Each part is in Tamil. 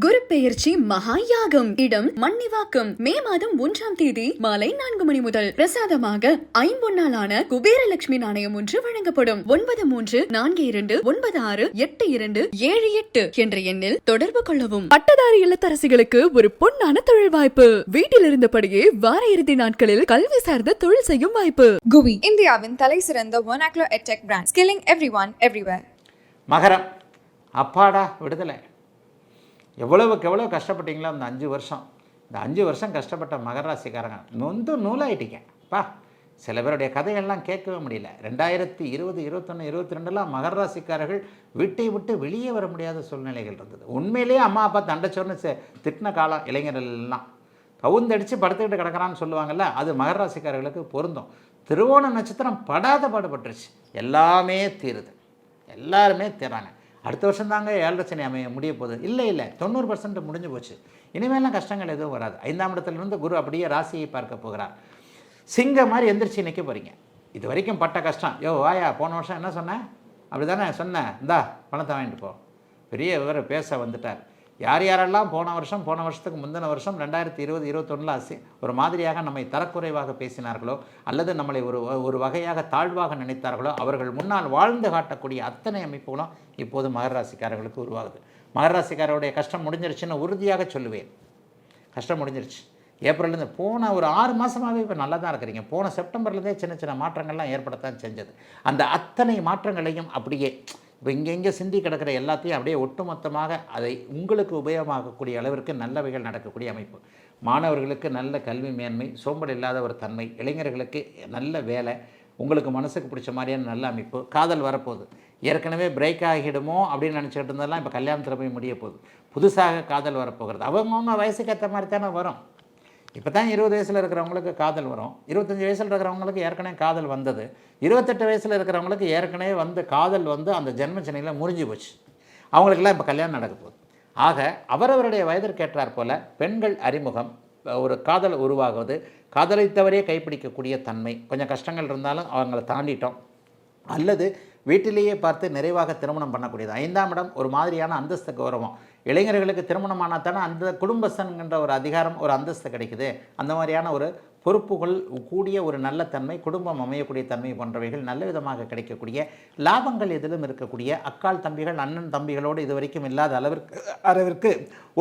குரு பெயர்ச்சி மகா யாகம் இடம் மன்னிவாக்கம். மே மாதம் ஒன்றாம் தேதி மாலை நான்கு மணி முதல் பிரசாதமாக ஐம்பொன்னாலான குபேரலட்சுமி நாணயம் ஒன்று வழங்கப்படும். ஒன்பது மூன்று நான்கு இரண்டு ஒன்பது ஆறு எட்டு இரண்டு ஏழு எட்டு என்ற எண்ணில் தொடர்பு கொள்ளவும். பட்டதாரி இல்லத்தரசிகளுக்கு ஒரு பொன்னான தொழில் வாய்ப்பு. வீட்டில் இருந்தபடியே வார இறுதி நாட்களில் கல்வி சார்ந்த தொழில் செய்யும் வாய்ப்பு. குவி இந்தியாவின் தலை சிறந்த one ஆக்லோ edtech brand skilling everyone everywhere மகரம். அப்பாடா விடுதலை. எவ்வளவுக்கு எவ்வளோ கஷ்டப்பட்டீங்களோ அந்த அஞ்சு வருஷம். இந்த அஞ்சு வருஷம் கஷ்டப்பட்ட மகராசிக்காரங்க நொந்து நூலாயிட்டீங்க. பா சில பேருடைய கதைகள்லாம் கேட்கவே முடியல. ரெண்டாயிரத்தி இருபது இருபத்தொன்று இருபத்தி ரெண்டுலாம் மகர ராசிக்காரர்கள் வீட்டை விட்டு வெளியே வர முடியாத சூழ்நிலைகள் இருந்தது. உண்மையிலேயே அம்மா அப்பா தண்டச்சோர்னு திட்டின காலம் இளைஞர்கள்லாம். கவுந்தடிச்சு படுத்துக்கிட்டு கிடக்குறான்னு சொல்லுவாங்கல்ல அது மகர ராசிக்காரர்களுக்கு பொருந்தும். திருவோண நட்சத்திரம் படாத பாடுபட்டுருச்சு. எல்லாமே தீருது. எல்லாருமே தீராங்க அடுத்த வருஷம் தாங்க ஏழரை சனி அமைய முடிய போகுது. இல்லை இல்லை. தொண்ணூறு பர்சன்ட் முடிஞ்சு போச்சு. இனிமேலாம் கஷ்டங்கள் எதுவும் வராது. ஐந்தாம் இடத்துலேருந்து குரு அப்படியே ராசியை பார்க்க போகிறார். சிங்கம் மாதிரி எந்திரிச்சு நிற்க போகிறீங்க இது வரைக்கும் பட்ட கஷ்டம். யோ வாயா போன வருஷம் என்ன சொன்னேன் அப்படி தானே சொன்னேன். இந்தா பணத்தை வாங்கிட்டு போ. பெரிய விவரம் பேச வந்துட்டார். யார் யாரெல்லாம் போன வருஷம் போன வருஷத்துக்கு முந்தின வருஷம் ரெண்டாயிரத்தி இருபது இருபத்தொன்னில் அசி ஒரு மாதிரியாக நம்மை தரக்குறைவாக பேசினார்களோ அல்லது நம்மளை ஒரு ஒரு வகையாக தாழ்வாக நினைத்தார்களோ அவர்கள் முன்னால் வாழ்ந்து காட்டக்கூடிய அத்தனை அமைப்புகளும் இப்போது மகராசிக்காரர்களுக்கு உருவாகுது. மகராசிக்காரருடைய கஷ்டம் முடிஞ்சிருச்சுன்னு உறுதியாக சொல்லுவேன். கஷ்டம் முடிஞ்சிருச்சு. ஏப்ரல்லேருந்து போன ஒரு ஆறு மாதமாகவே இப்போ நல்லா தான் இருக்கிறீங்க. போன செப்டம்பர்லேருந்தே சின்ன சின்ன மாற்றங்கள்லாம் ஏற்படத்தான் செஞ்சது. அந்த அத்தனை மாற்றங்களையும் அப்படியே இப்போ இங்கே இங்கே சிந்தி கிடக்கிற எல்லாத்தையும் அப்படியே ஒட்டுமொத்தமாக அதை உங்களுக்கு உபயோகமாகக்கூடிய அளவிற்கு நல்லவைகள் நடக்கக்கூடிய அமைப்பு. மாணவர்களுக்கு நல்ல கல்வி மேன்மை சோம்பல் இல்லாத ஒரு தன்மை இளைஞர்களுக்கு நல்ல வேலை உங்களுக்கு மனசுக்கு பிடிச்ச மாதிரியான நல்ல அமைப்பு காதல் வரப்போகுது. ஏற்கனவே பிரேக் ஆகிடுமோ அப்படின்னு நினச்சிக்கிட்டு இருந்ததெல்லாம் இப்போ கல்யாணத்தில் போய் முடிய போகுது புதுசாக காதல் வரப்போகிறது. அவங்கவுங்க வயசுக்கு ஏற்ற மாதிரி தானே வரும். இப்போ தான் இருபது வயசில் இருக்கிறவங்களுக்கு காதல் வரும். இருபத்தஞ்சி வயசில் இருக்கிறவங்களுக்கு ஏற்கனவே காதல் வந்தது. இருபத்தெட்டு வயசில் இருக்கிறவங்களுக்கு ஏற்கனவே வந்து காதல் வந்து அந்த ஜென்மச்சனையில் முறிஞ்சு போச்சு. அவங்களுக்கெல்லாம் இப்போ கல்யாணம் நடக்க போகுது. ஆக அவரவருடைய வயதிற்கேற்றார் போல பெண்கள் அறிமுகம் ஒரு காதல் உருவாகுவது காதலித்தவரே கைப்பிடிக்கக்கூடிய தன்மை. கொஞ்சம் கஷ்டங்கள் இருந்தாலும் அவங்கள தாண்டிட்டோம். அல்லது வீட்டிலேயே பார்த்து நிறைவாக திருமணம் பண்ணக்கூடியது. ஐந்தாம் இடம் ஒரு மாதிரியான அந்தஸ்து கௌரவம். இளைஞர்களுக்கு திருமணம் தானே அந்த குடும்பஸ்தன்கின்ற ஒரு அதிகாரம் ஒரு அந்தஸ்து கிடைக்குது. அந்த மாதிரியான ஒரு பொறுப்புகள் கூடிய ஒரு நல்ல தன்மை குடும்பம் அமையக்கூடிய தன்மை போன்றவைகள் நல்ல விதமாக கிடைக்கக்கூடிய லாபங்கள் எதிலும் இருக்கக்கூடிய அக்கால் தம்பிகள் அண்ணன் தம்பிகளோடு இதுவரைக்கும் இல்லாத அளவிற்கு அளவிற்கு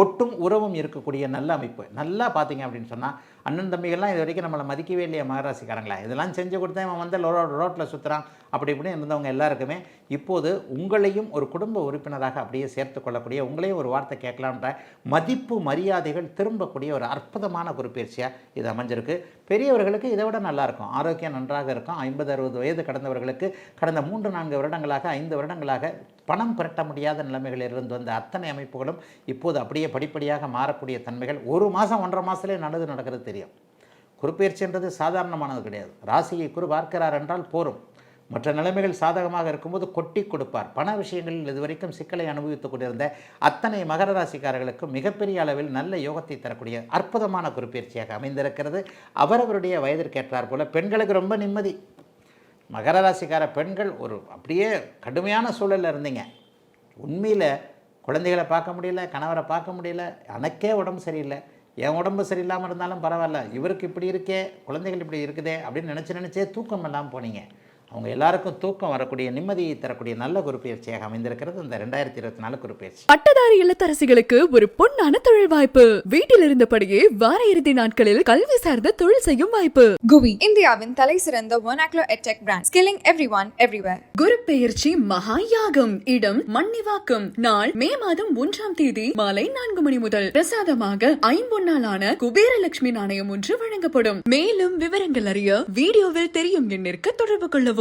ஒட்டும் உறவும் இருக்கக்கூடிய நல்ல அமைப்பு. நல்லா பார்த்தீங்க அப்படின்னு சொன்னால் அண்ணன் தம்பிகள்லாம் இது வரைக்கும் நம்மளை மதிக்கவே இல்லையா மகராசிக்காரங்களா? இதெல்லாம் செஞ்சு கொடுத்தேன் அவன் வந்து ரோட்டில் சுற்றுறான் அப்படி இப்படி இருந்தவங்க எல்லாருக்குமே இப்போது உங்களையும் ஒரு குடும்ப உறுப்பினராக அப்படியே சேர்த்து கொள்ளக்கூடிய உங்களையும் ஒரு வார்த்தை கேட்கலான்ற மதிப்பு மரியாதைகள் திரும்பக்கூடிய ஒரு அற்புதமான குறிப்பயிற்சியாக இது அமைஞ்சிருக்கு. பெரியவர்களுக்கு இதை விட நல்லா இருக்கும் ஆரோக்கியம் நன்றாக இருக்கும். ஐம்பது அறுபது வயது கடந்தவர்களுக்கு கடந்த மூன்று நான்கு வருடங்களாக ஐந்து வருடங்களாக பணம் புரட்ட முடியாத நிலைமைகளில் இருந்து வந்த அத்தனை அமைப்புகளும் இப்போது அப்படியே படிப்படியாக மாறக்கூடிய தன்மைகள் ஒரு மாதம் ஒன்றரை மாதத்துலேயே நல்லது நடக்கிறது தெரியும். குறுப்பெயர்ச்சின்றது சாதாரணமானது கிடையாது. ராசியை குரு பார்க்கிறார் என்றால் போரும். மற்ற நிலைமைகள் சாதகமாக இருக்கும்போது கொட்டி கொடுப்பார். பண விஷயங்களில் இதுவரைக்கும் சிக்கலை அனுபவித்துக் கொண்டிருந்த அத்தனை மகர ராசிக்காரர்களுக்கும் மிகப்பெரிய அளவில் நல்ல யோகத்தை தரக்கூடிய அற்புதமான குறிப்பெயர்ச்சியாக அமைந்திருக்கிறது. அவரவருடைய வயதிற்கேற்றார் போல பெண்களுக்கு ரொம்ப நிம்மதி. மகர ராசிக்கார பெண்கள் ஒரு அப்படியே கடுமையான சூழலில் இருந்தீங்க. உண்மையில் குழந்தைகளை பார்க்க முடியல கணவரை பார்க்க முடியல எனக்கே உடம்பு சரியில்லை. என் உடம்பு சரியில்லாமல் இருந்தாலும் பரவாயில்ல. இவருக்கு இப்படி இருக்கே குழந்தைகள் இப்படி இருக்குதே அப்படின்னு நினச்சி நினச்சே தூக்கம் இல்லாமல் போனீங்க. அவங்க எல்லாருக்கும் தூக்கம் வரக்கூடிய நிம்மதியை தரக்கூடிய நல்ல குறிப்பெயர்ச்சியாக அமைந்திருக்கிறது. இந்த ரெண்டாயிரத்தி இருபத்தி நாலு குறிப்பெயர்ச்சி பட்டதாரி இல்லத்தரசிகளுக்கு ஒரு பொன்னான தொழில் வாய்ப்பு. வீட்டில் இருந்தபடியே வார இறுதி நாட்களில் கல்வி சார்ந்த தொழில் செய்யும் வாய்ப்பு. குவி இந்தியாவின் தலை சிறந்த ஒனாக்லோ edtech brand skilling everyone everywhere குரு பெயர்ச்சி மகா யாகம் இடம் மன்னிவாக்கம். நாள் மே மாதம் ஒன்றாம் தேதி மாலை நான்கு மணி முதல். பிரசாதமாக ஐம்பொன்னாலான குபேரலட்சுமி நாணயம் ஒன்று வழங்கப்படும். மேலும் விவரங்கள் அறிய வீடியோவில் தெரியும் எண்ணிற்கு தொடர்பு கொள்ளவும்.